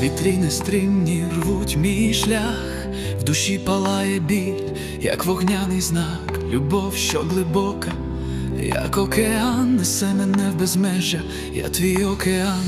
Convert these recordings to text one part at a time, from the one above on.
Вітрі нестримні рвуть мій шлях, в душі палає біль, як вогняний знак, любов, що глибока, як океан, несе мене в безмежжя, я твій океан.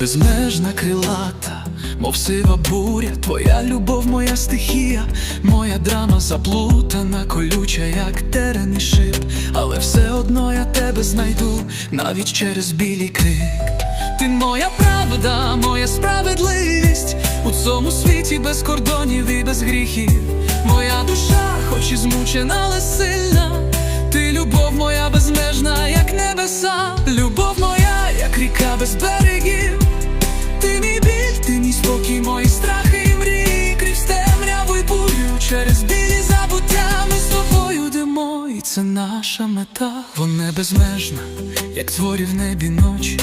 Безмежна крилата, мов сива буря, твоя любов, моя стихія, моя драма заплутана, колюча, як терений шип, але все одно я тебе знайду, навіть через білий крик. Ти моя правда, моя справедливість у цьому світі без кордонів і без гріхів. Моя душа, хоч і змучена, але сильна. Ти любов моя безмежна, як небеса, любов моя, як ріка без наша мета, вона безмежна, як творі в небі ночі,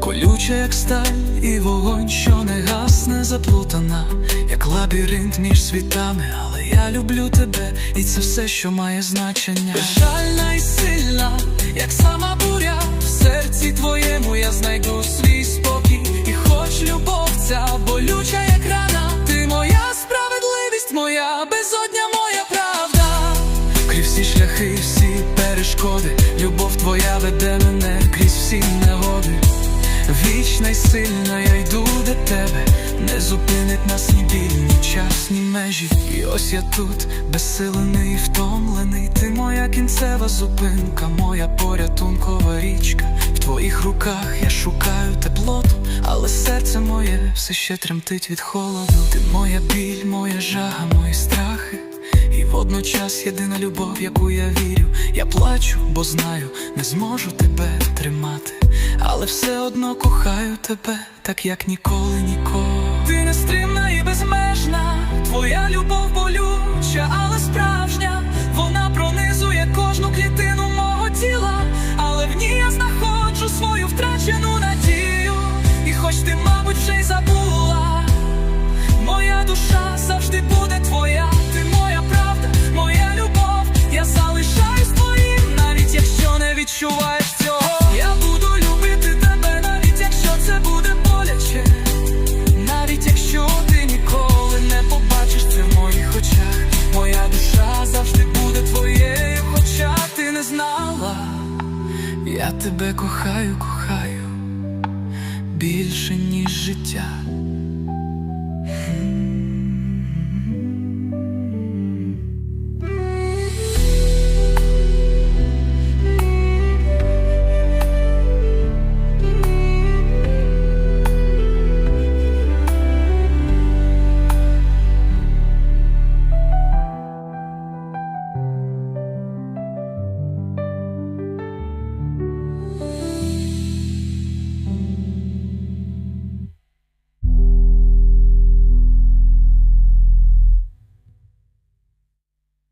колюча, як сталь, і вогонь, що не гасне, заплутана, як лабіринт між світами, але я люблю тебе, і це все, що має значення. Безжальна і сильна, як сама буря, в серці твоєму я знайду свій всі шляхи, всі перешкоди, любов твоя веде мене крізь всі негоди. Вічна й сильна, я йду до тебе, не зупинить нас ні біль, ні час, ні межі. І ось я тут, безсилений втомлений. Ти моя кінцева зупинка, моя порятункова річка. В твоїх руках я шукаю теплоту, але серце моє все ще тремтить від холоду. Ти моя біль, моя жага, мої страхи. І водночас єдина любов, яку я вірю. Я плачу, бо знаю, не зможу тебе тримати. Але все одно кохаю тебе, так як ніколи, ніколи. Ти нестримна і безмежна, твоя любов болюча, але справжня. Вона пронизує кожну клітину мого тіла, але в ній я знаходжу свою втрачену надію. І хоч ти, мабуть, вже й забула. Моя душа завжди тебе кохаю, кохаю більше, ніж життя.